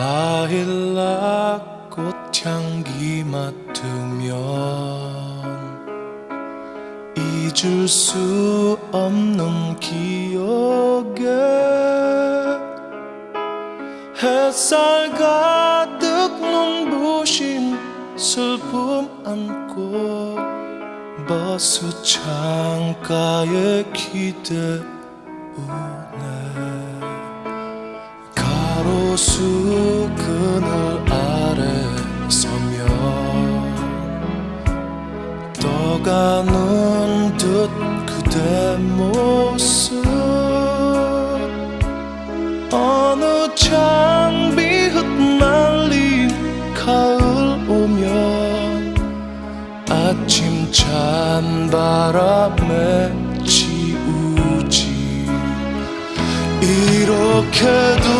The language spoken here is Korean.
라일락 꽃향기 맡으면 잊을 수 없는 기억에 햇살 가득 눈부신 슬픔 안고 버스 창가에 기대 우네. 가로수 녹아는 듯 그대 모습. 어느 장비 흩날린 가을 오면 아침 찬 바람에 지우지. 이렇게도